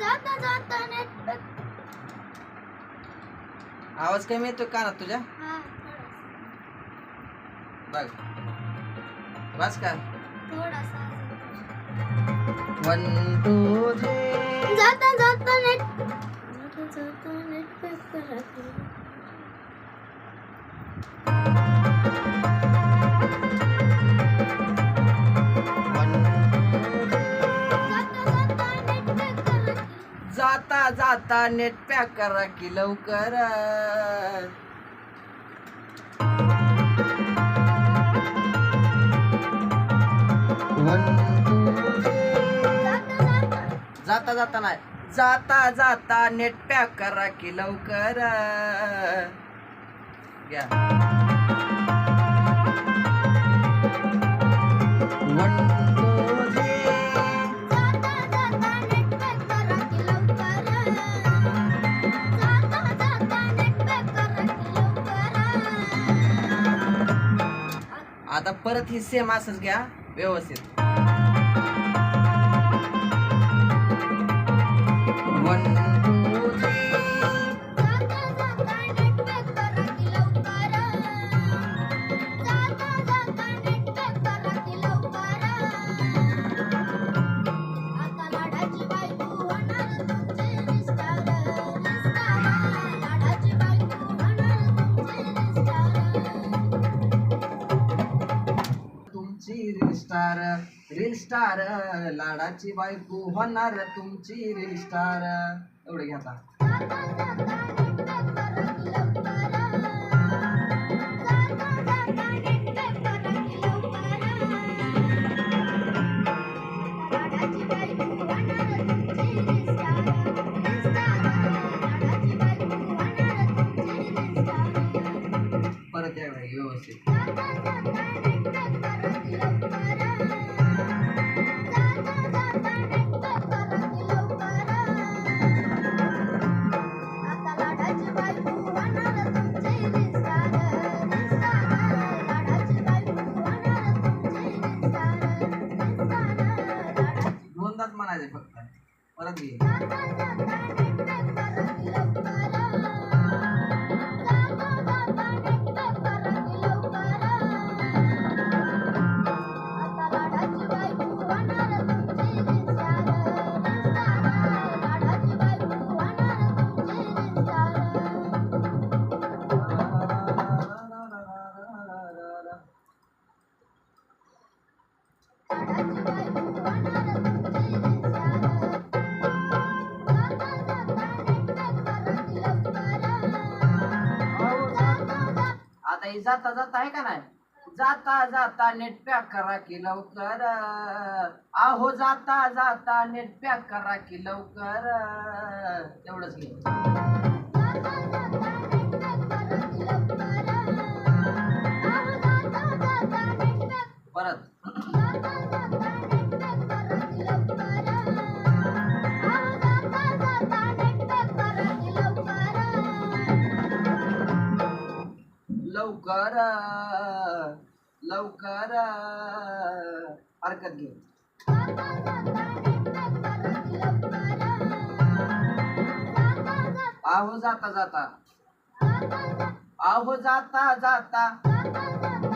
जाता जाता net- आवाज कमी येतो कानात तुझ्या? बघ. बस का? वन टू थ्री जाता जाता नेट जाता जाता नेट पेपर जाता नेट पॅक करा की लवकर. जाता जाता नाही. जाता जाता नेट पॅक करा की लवकर. घ्या. आता परत ही सेम असंच घ्या व्यवस्थित. रील स्टार रील स्टार लाडाची बायको होणार तुमची रील स्टार एवढे घ्या म्हणायचे फक्त परत घे आता जाता जाता आहे का नाही? जाता जाता नेट पॅक करा की लवकर. आहो जाता जाता नेट पॅक करा की लवकर. एवढंच घे. लवकर लवकर हरकत घे. आहो जाता जाता. आहो जाता जाता.